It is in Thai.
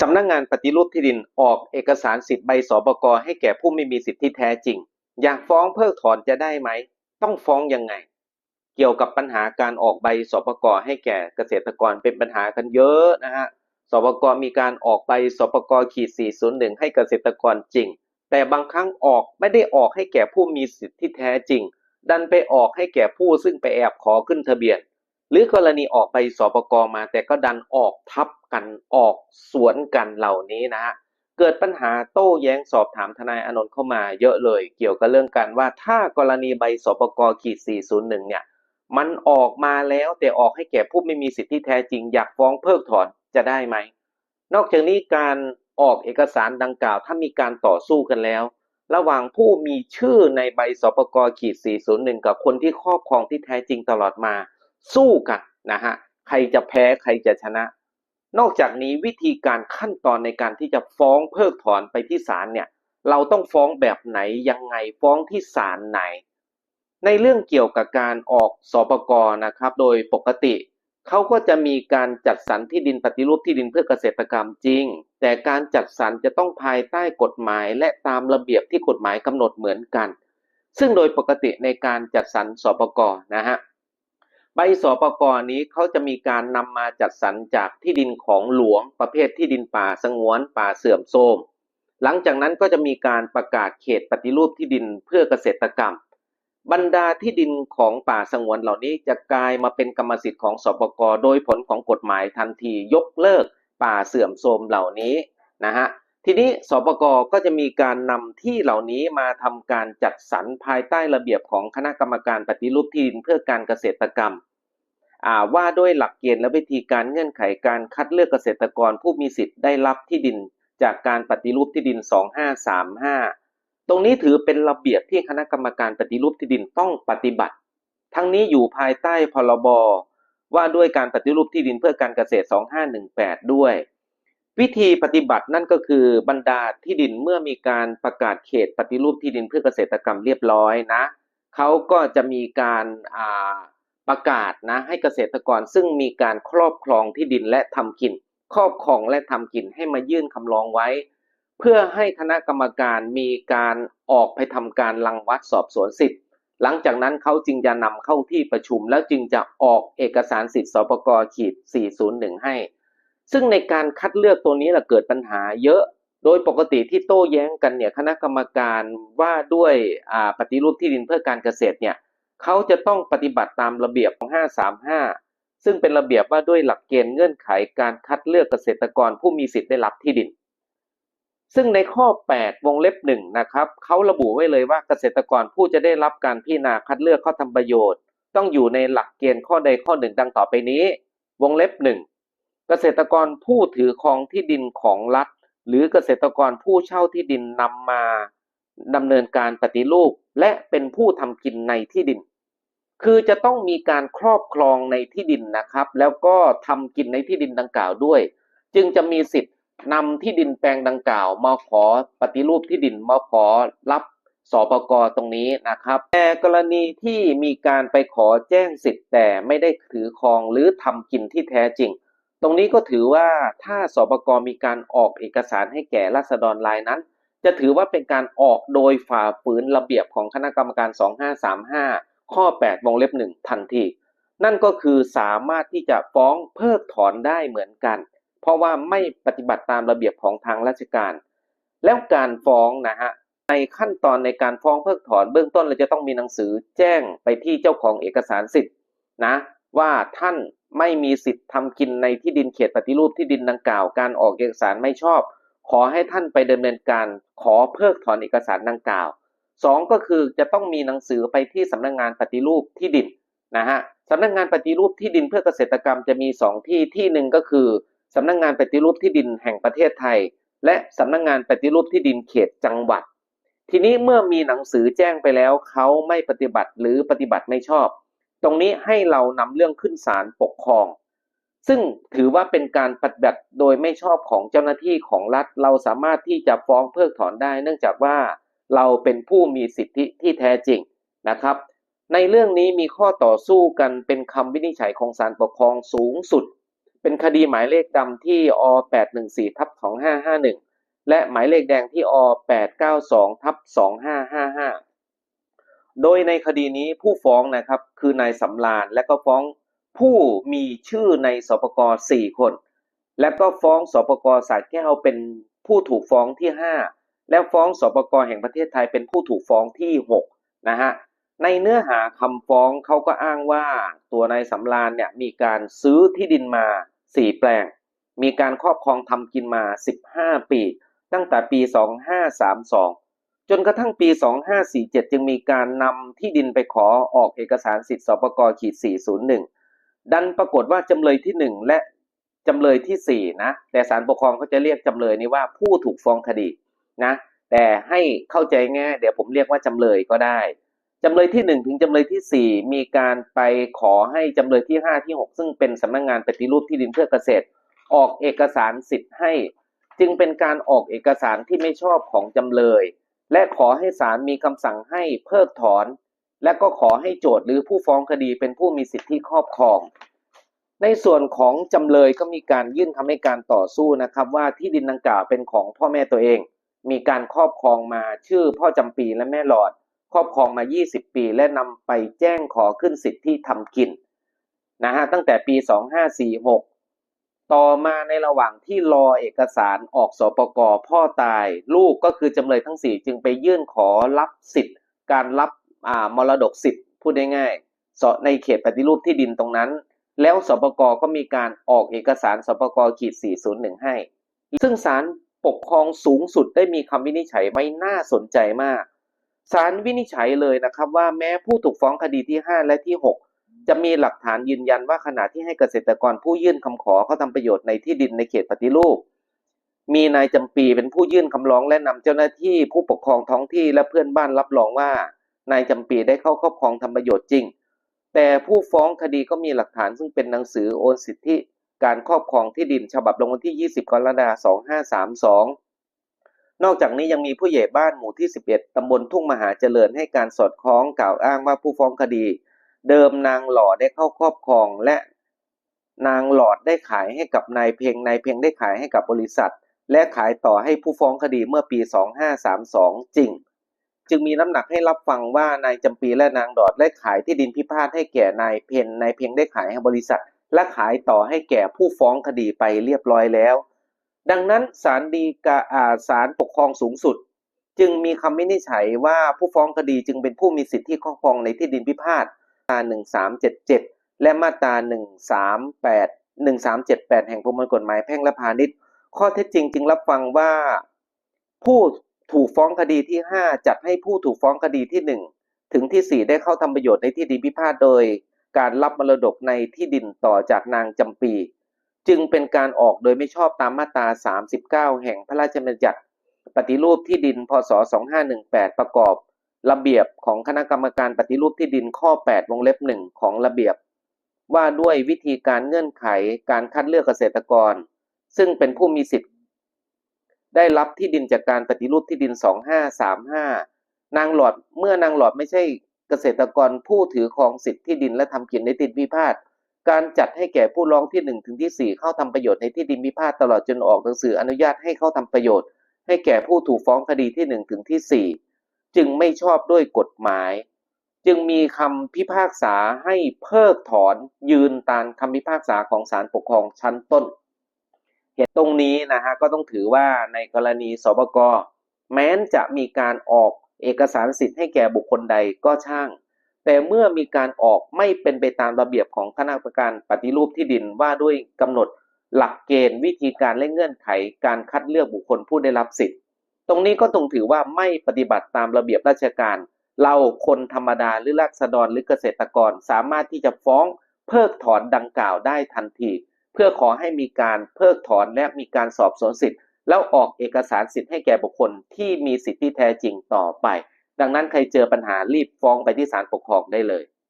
สำนักงานปฏิรูปที่ดินออกเอกสารสิทธิ์ใบสปกให้แก่ผู้ไม่มีสิทธิที่แท้จริง อยากฟ้องเพิกถอนจะได้ไหม ต้องฟ้องยังไง เกี่ยวกับปัญหาการออกใบสปกให้แก่เกษตรกรเป็นปัญหากันเยอะนะฮะสปกมีการออกใบสปกขีด401 ให้เกษตรกรจริง แต่บางครั้งออกไม่ได้ออกให้แก่ผู้มีสิทธิที่แท้จริง ดันไปออกให้แก่ผู้ซึ่งไปแอบขอขึ้นทะเบียน หรือกรณีออกใบสปกมาแต่ก็ดันออกทับกันออกสวนกันเหล่านี้นะฮะเกิดปัญหาโต้แย้งสอบถามทนายอนนท์เข้ามาเยอะเลย เกี่ยวกับเรื่องการว่าถ้ากรณีใบสปกขีด401 เนี่ย มันออกมาแล้วแต่ออกให้แก่ผู้ไม่มีสิทธิแท้จริงอยากฟ้องเพิกถอนจะได้ไหม นอกจากนี้การออกเอกสารดังกล่าว ถ้ามีการต่อสู้กันแล้ว ระหว่างผู้มีชื่อในใบสปกขีด401 กับคนที่ครอบครองที่แท้จริงตลอดมา สู้กันนะฮะใครจะแพ้ใครจะชนะ นอกจากนี้วิธีการขั้นตอนในการที่จะฟ้องเพิกถอนไปที่ศาลเนี่ยเราต้องฟ้องแบบไหนยังไงฟ้องที่ศาลไหน ในเรื่องเกี่ยวกับการออกสปกนะครับ โดยปกติเขาก็จะมีการจัดสรรที่ดินปฏิรูปที่ดินเพื่อเกษตรกรรมจริง แต่การจัดสรรจะต้องภายใต้กฎหมาย และตามระเบียบที่กฎหมายกำหนดเหมือนกัน ซึ่งโดยปกติในการจัดสรรสปกนะฮะ ใบสปกรนี้เขาจะมีการนำมาจัดสรรจากที่ดินของหลวงประเภทที่ดินป่าสงวนป่าเสื่อมโทรมหลังจากนั้นก็จะมีการประกาศเขตปฏิรูปที่ดินเพื่อเกษตรกรรม บรรดาที่ดินของป่าสงวนเหล่านี้จะกลายมาเป็นกรรมสิทธิ์ของสปกโดยผลของกฎหมายทันทียกเลิกป่าเสื่อมโทรมเหล่านี้นะฮะ ทีนี้สปกก็จะมีการนำที่เหล่านี้มาทำการจัดสรรภายใต้ระเบียบของคณะกรรมการปฏิรูปที่ดินเพื่อการเกษตรกรรมว่าด้วยหลักเกณฑ์และวิธีการเงื่อนไขการคัดเลือกเกษตรกรผู้มีสิทธิ์ได้รับที่ดิน จากการปฏิรูปที่ดิน 2535 ตรงนี้ถือเป็นระเบียบที่คณะกรรมการปฏิรูปที่ดินต้องปฏิบัติ ทั้งนี้อยู่ภายใต้พรบว่าด้วยการปฏิรูปที่ดินเพื่อการเกษตร 2518 ด้วย วิธีปฏิบัตินั่นก็คือบรรดาที่ดินเมื่อมีการประกาศเขตปฏิรูปที่ดินเพื่อเกษตรกรรมเรียบร้อยนะเขาก็จะมีการาประกาศนะให้เกษตรกรซึ่งมีการครอบครองที่ดินและทำกิน ครอบครองและทำกินให้มายื่นคำร้องไว้ เพื่อให้คณะกรรมการมีการออกไปทำการรังวัดสอบสวนสิทธิ์ หลังจากนั้นเขาจึงจะนำเข้าที่ประชุม แล้วจึงจะออกเอกสารสิทธิ์สปกขีด 401 ให้ ซึ่งในการคัดเลือกตัวนี้แหละเกิดปัญหาเยอะ โดยปกติที่โต้แย้งกันเนี่ยคณะกรรมการว่าด้วยปฏิรูปที่ดินเพื่อการเกษตรเนี่ยเขาจะต้องปฏิบัติตามระเบียบของ 535 ซึ่งเป็นระเบียบว่าด้วยหลักเกณฑ์เงื่อนไขการคัดเลือกเกษตรกรผู้มีสิทธิ์ได้รับที่ดิน ซึ่งในข้อ 8 วงเล็บ1นะครับเขาระบุไว้เลยว่าเกษตรกรผู้จะได้รับการพิจารณาคัดเลือกข้าทำประโยชน์ ต้องอยู่ในหลักเกณฑ์ข้อใดข้อหนึ่งดังต่อไปนี้ วงเล็บ1 เกษตรกรผู้ถือครองที่ดินของรัฐ หรือเกษตรกรผู้เช่าที่ดินนำมาดำเนินการปฏิรูปและเป็นผู้ทำกินในที่ดิน คือจะต้องมีการครอบครองในที่ดินนะครับ แล้วก็ทำกินในที่ดินดังกล่าวด้วย จึงจะมีสิทธิ์นำที่ดินแปลงดังกล่าวมาขอปฏิรูปที่ดินมาขอรับสปกตรงนี้นะครับ แต่กรณีที่มีการไปขอแจ้งสิทธิ์แต่ไม่ได้ถือครองหรือทำกินที่แท้จริง ตรงนี้ก็ถือว่าถ้าสปกมีการออกเอกสารให้แก่ราษฎรรายนั้น จะถือว่าเป็นการออกโดยฝ่าฝืนระเบียบของคณะกรรมการ 2535 ข้อ 8 วงเล็บ 1 ทันที นั่นก็คือสามารถที่จะฟ้องเพิกถอนได้เหมือนกัน เพราะว่าไม่ปฏิบัติตามระเบียบของทางราชการ แล้วการฟ้องนะฮะในขั้นตอนในการฟ้องเพิกถอนเบื้องต้นเราจะต้องมีหนังสือแจ้งไปที่เจ้าของเอกสารสิทธิ์นะ ว่าท่านไม่มีสิทธิ์ทำกินในที่ดินเขตปฏิรูปที่ดินดังกล่าว การออกเอกสารไม่ชอบ ขอให้ท่านไปดำเนินการขอเพิกถอนเอกสารดังกล่าวสองก็คือจะต้องมีหนังสือไปที่สำนักงานปฏิรูปที่ดินนะฮะสำนักงานปฏิรูปที่ดินเพื่อเกษตรกรรมจะมีสองที่ที่หนึ่งก็คือสำนักงานปฏิรูปที่ดินแห่งประเทศไทย และสำนักงานปฏิรูปที่ดินเขตจังหวัด ทีนี้เมื่อมีหนังสือแจ้งไปแล้วเขาไม่ปฏิบัติหรือปฏิบัติไม่ชอบ ตรงนี้ให้เรานำเรื่องขึ้นศาลปกครอง ซึ่งถือว่าเป็นการปฏิบัติโดยไม่ชอบของเจ้าหน้าที่ของรัฐ เราสามารถที่จะฟ้องเพิกถอนได้ เนื่องจากว่าเราเป็นผู้มีสิทธิที่แท้จริงนะครับ ในเรื่องนี้มีข้อต่อสู้กันเป็นคำวินิจฉัยของศาลปกครองสูงสุด เป็นคดีหมายเลขดำที่อ814ทับ2551 และหมายเลขแดงที่อ892ทับ2555 โดยในคดีนี้ผู้ฟ้องนะครับคือนายสำราญและก็ฟ้องผู้มีชื่อในสปก4คน และก็ฟ้องสปกสาแก้วเป็นผู้ถูกฟ้องที่ 5 และฟ้องสปกแห่งประเทศไทยเป็นผู้ถูกฟ้องที่6นะฮะในเนื้อหาคำฟ้องเขาก็อ้างว่าตัวนายสำราญเนี่ยมีการซื้อที่ดินมา 4 แปลง มีการครอบครองทำกินมา 15 ปี ตั้งแต่ปี 2532 จนกระทั่งปี 2547 จึงมีการนำที่ดินไปขอออกเอกสารสิทธิสปกขีด401 ดันปรากฏว่าจำเลยที่ 1 และจำเลยทีสี่ 4 นะ แต่ศาลปกครองเขาจะเรียกจำเลยนี้ว่าผู้ถูกฟ้องคดีนะ แต่ให้เข้าใจง่ายเดี๋ยวผมเรียกว่าจำเลยก็ได้จำเลยที่ 1 ถึงจำเลยที่ 4 มีการไปขอให้จำเลยที่ 5 ที่ 6 ซึ่งเป็นสำนักงงานปฏิรูปที่ดินเพื่อเกษตร ออกเอกสารสิทธิ์ให้ จึงเป็นการออกเอกสารที่ไม่ชอบของจำเลย และขอให้ศาลมีคำสั่งให้เพิกถอน และก็ขอให้โจทย์หรือผู้ฟ้องคดีเป็นผู้มีสิทธิครอบครอง ในส่วนของจำเลยก็มีการยื่นคำให้การต่อสู้นะครับว่าที่ดินดังกล่าวเป็นของพ่อแม่ตัวเอง มีการครอบครองมาชื่อพ่อจำปีและแม่หลอด ครอบครองมา 20 ปี และนำไปแจ้งขอขึ้นสิทธิทำกินนะฮะตั้งแต่ปี 2546 ต่อมาในระหว่างที่รอเอกสารออกสปกพ่อตาย ลูกก็คือจำเลยทั้ง 4 จึงไปยื่นขอรับสิทธิ์ การรับมรดกสิทธิ์พูดง่ายๆในเขตปฏิรูปที่ดินตรงนั้น แล้วสปกก็มีการออกเอกสารสปกขีด 401 ให้ ซึ่งศาลปกครองสูงสุดได้มีคำวินิจฉัยไว้น่าสนใจมากศาลวินิจฉัยเลยนะครับว่าแม้ผู้ถูกฟ้องคดีที่ 5 และที่ 6 จะมีหลักฐานยืนยันว่าขณะที่ให้เกษตรกรผู้ยื่นคำขอเขาทำประโยชน์ในที่ดินในเขตปฏิรูป มีนายจำปีเป็นผู้ยื่นคำร้องและนำเจ้าหน้าที่ผู้ปกครองท้องที่และเพื่อนบ้านรับรองว่านายจำปีได้เข้าครอบครองทำประโยชน์จริง แต่ผู้ฟ้องคดีก็มีหลักฐานซึ่งเป็นหนังสือโอนสิทธิการครอบครองที่ดินฉบับลงวันที่ 20 กรกฎาคม 2532 นอกจากนี้ยังมีผู้ใหญ่บ้านหมู่ที่ 11 ตำบลทุ่งมหาเจริญให้การสอดคล้องกล่าวอ้างว่าผู้ฟ้องคดี เดิมนางหล่อได้เข้าครอบครองและนางหลอดได้ขายให้กับนายเพงนายเพงได้ขายให้กับบริษัท และขายต่อให้ผู้ฟ้องคดีเมื่อปี 2532 จริง จึงมีน้ำหนักให้รับฟังว่านายจำปีและนางดอดได้ขายที่ดินพิพาทให้แก่นายเพนนายเพงได้ขายให้บริษัท และขายต่อให้แก่ผู้ฟ้องคดีไปเรียบร้อยแล้ว ดังนั้นศาลฎีกาอาศาลปกครองสูงสุด จึงมีคำวินิจฉัยว่าผู้ฟ้องคดีจึงเป็นผู้มีสิทธิครอบครองในที่ดินพิพาท ตรา 1377 และมาตรา 138 1378 แห่งประมวลกฎหมายแพ่งและพาณิชย์ ข้อเท็จจริงจึงรับฟังว่า ผู้ถูกฟ้องคดีที่ 5 จัดให้ผู้ถูกฟ้องคดีที่ 1 ถึงที่ 4 ได้เข้าทำประโยชน์ในที่ดินพิพาทโดย การรับมรดกในที่ดินต่อจากนางจำปี จึงเป็นการออกโดยไม่ชอบตามมาตรา 39 แห่งพระราชบัญญัติ ปฏิรูปที่ดินพศ 2518 ประกอบ ระเบียบของคณะกรรมการปฏิรูปที่ดินข้อ 8 วงเล็บ 1 ของระเบียบ ว่าด้วยวิธีการเงื่อนไขการคัดเลือกเกษตรกร ซึ่งเป็นผู้มีสิทธิ์ ได้รับที่ดินจากการปฏิรูปที่ดิน 2535 นางหลอดเมื่อนางหลอดไม่ใช่เกษตรกรผู้ถือครองสิทธิที่ดินและทำกินในที่ดินพิพาทการจัดให้แก่ผู้ร้องที่ 1 ถึงที่ 4 เข้าทำประโยชน์ในที่ดินพิพาทตลอดจนออกหนังสืออนุญาตให้เข้าทำประโยชน์ ให้แก่ผู้ถูกฟ้องคดีที่ 1 ถึงที่ 4 จึงไม่ชอบด้วยกฎหมาย จึงมีคำพิพากษาให้เพิกถอนยืนตามคำพิพากษาของศาลปกครองชั้นต้น เหตุตรงนี้นะฮะก็ต้องถือว่าในกรณีสบกแม้นจะมีการออกเอกสารสิทธิ์ให้แก่บุคคลใดก็ช่าง แต่เมื่อมีการออกไม่เป็นไปตามระเบียบของคณะกรรมการปฏิรูปที่ดินว่าด้วยกำหนดหลักเกณฑ์วิธีการและเงื่อนไขการคัดเลือกบุคคลผู้ได้รับสิทธิ์ ตรงนี้ก็ต้องถือว่าไม่ปฏิบัติตามระเบียบราชการ เราคนธรรมดาหรือราษฎรหรือเกษตรกรสามารถที่จะฟ้องเพิกถอนดังกล่าวได้ทันที เพื่อขอให้มีการเพิกถอนและมีการสอบสวนสิทธิ์ แล้วออกเอกสารสิทธิ์ให้แก่บุคคลที่มีสิทธิที่แท้จริงต่อไป ดังนั้นใครเจอปัญหารีบฟ้องไปที่ศาลปกครองได้เลย